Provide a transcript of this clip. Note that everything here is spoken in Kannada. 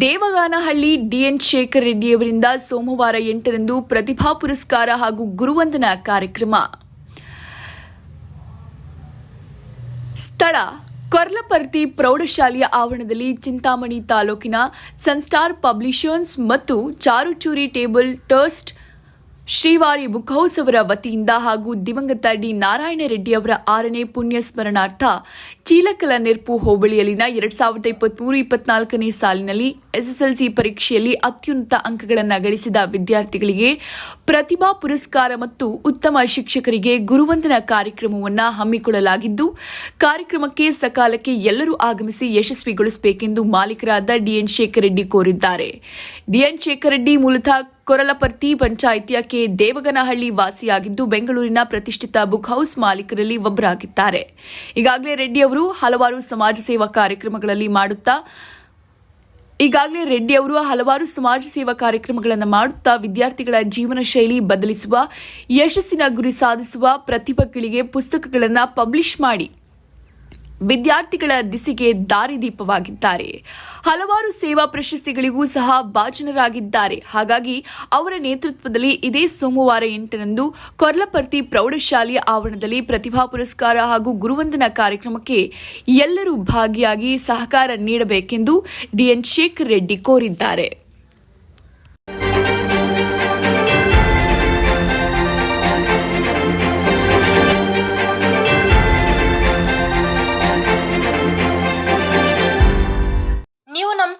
ದೇವಗಾನಹಳ್ಳಿ ಡಿಎನ್ ಶೇಖರ್ ರೆಡ್ಡಿಯವರಿಂದ ಸೋಮವಾರ ಎಂಟರಂದು ಪ್ರತಿಭಾ ಪುರಸ್ಕಾರ ಹಾಗೂ ಗುರುವಂದನಾ ಕಾರ್ಯಕ್ರಮ. ಸ್ಥಳ, ಕೊರ್ಲಪರ್ತಿ ಪ್ರೌಢಶಾಲೆಯ ಆವರಣದಲ್ಲಿ ಚಿಂತಾಮಣಿ ತಾಲೂಕಿನ ಸನ್ಸ್ಟಾರ್ ಪಬ್ಲಿಷರ್ಸ್ ಮತ್ತು ಚಾರುಚೂರಿ table trust Srivari book house ಅವರ ವತಿಯಿಂದ ಹಾಗೂ ದಿವಂಗತ ಡಿ ನಾರಾಯಣ ರೆಡ್ಡಿ ಅವರ ಆರನೇ ಪುಣ್ಯ ಸ್ಮರಣಾರ್ಥ ಚೀಲಕಲ ನೆರ್ಪು ಹೋಬಳಿಯಲ್ಲಿನ ಎರಡ್ ಸಾವಿರದ ಇಪ್ಪತ್ಮೂರು ಇಪ್ಪತ್ನಾಲ್ಕನೇ ಸಾಲಿನಲ್ಲಿ ಎಸ್ಎಸ್ಎಲ್ಸಿ ಪರೀಕ್ಷೆಯಲ್ಲಿ ಅತ್ಯುನ್ನತ ಅಂಕಗಳನ್ನು ಗಳಿಸಿದ ವಿದ್ಯಾರ್ಥಿಗಳಿಗೆ ಪ್ರತಿಭಾ ಪುರಸ್ಕಾರ ಮತ್ತು ಉತ್ತಮ ಶಿಕ್ಷಕರಿಗೆ ಗುರುವಂದನ ಕಾರ್ಯಕ್ರಮವನ್ನು ಹಮ್ಮಿಕೊಳ್ಳಲಾಗಿದ್ದು, ಕಾರ್ಯಕ್ರಮಕ್ಕೆ ಸಕಾಲಕ್ಕೆ ಎಲ್ಲರೂ ಆಗಮಿಸಿ ಯಶಸ್ವಿಗೊಳಿಸಬೇಕೆಂದು ಮಾಲೀಕರಾದ ಡಿಎನ್ ಶೇಖರ್ ರೆಡ್ಡಿ ಕೋರಿದ್ದಾರೆ. ಡಿಎನ್ ಶೇಖರ್ ರೆಡ್ಡಿ ಮೂಲತಃ ಕೊರಲಪರ್ತಿ ಪಂಚಾಯಿತಿಯ ಕೆ. ದೇವಗನಹಳ್ಳಿ ವಾಸಿಯಾಗಿದ್ದು ಬೆಂಗಳೂರಿನ ಪ್ರತಿಷ್ಠಿತ ಬುಕ್ ಹೌಸ್ ಮಾಲೀಕರಲ್ಲಿ ಒಬ್ಬರಾಗಿದ್ದಾರೆ. ಈಗಾಗಲೇ ರೆಡ್ಡಿ ಅವರು ಹಲವಾರು ಸಮಾಜ ಸೇವಾ ಕಾರ್ಯಕ್ರಮಗಳಲ್ಲಿ ಮಾಡುತ್ತಾ, ಈಗಾಗಲೇ ರೆಡ್ಡಿ ಅವರು ಹಲವಾರು ಸಮಾಜ ಸೇವಾ ಕಾರ್ಯಕ್ರಮಗಳನ್ನು ಮಾಡುತ್ತಾ ವಿದ್ಯಾರ್ಥಿಗಳ ಜೀವನ ಶೈಲಿ ಬದಲಿಸುವ, ಯಶಸ್ಸಿನ ಗುರಿ ಸಾಧಿಸುವ ಪ್ರತಿಭೆಗಳಿಗೆ ಪುಸ್ತಕಗಳನ್ನು ಪಬ್ಲಿಷ್ ಮಾಡಿ ವಿದ್ಯಾರ್ಥಿಗಳ ದಿಸಿಗೆ ದಾರಿದೀಪವಾಗಿದ್ದಾರೆ ಹಲವಾರು ಸೇವಾ ಪ್ರಶಸ್ತಿಗಳಿಗೂ ಸಹ ಭಾಜನರಾಗಿದ್ದಾರೆ. ಹಾಗಾಗಿ ಅವರ ನೇತೃತ್ವದಲ್ಲಿ ಇದೇ ಸೋಮವಾರ ಎಂಟರಂದು ಕೊರ್ಲಪರ್ತಿ ಪ್ರೌಢಶಾಲೆಯ ಆವರಣದಲ್ಲಿ ಪ್ರತಿಭಾ ಪುರಸ್ಕಾರ ಹಾಗೂ ಗುರುವಂದನ ಕಾರ್ಯಕ್ರಮಕ್ಕೆ ಎಲ್ಲರೂ ಭಾಗಿಯಾಗಿ ಸಹಕಾರ ನೀಡಬೇಕೆಂದು ಡಿಎನ್ ಶೇಖರ್ ರೆಡ್ಡಿ ಕೋರಿದ್ದಾರೆ.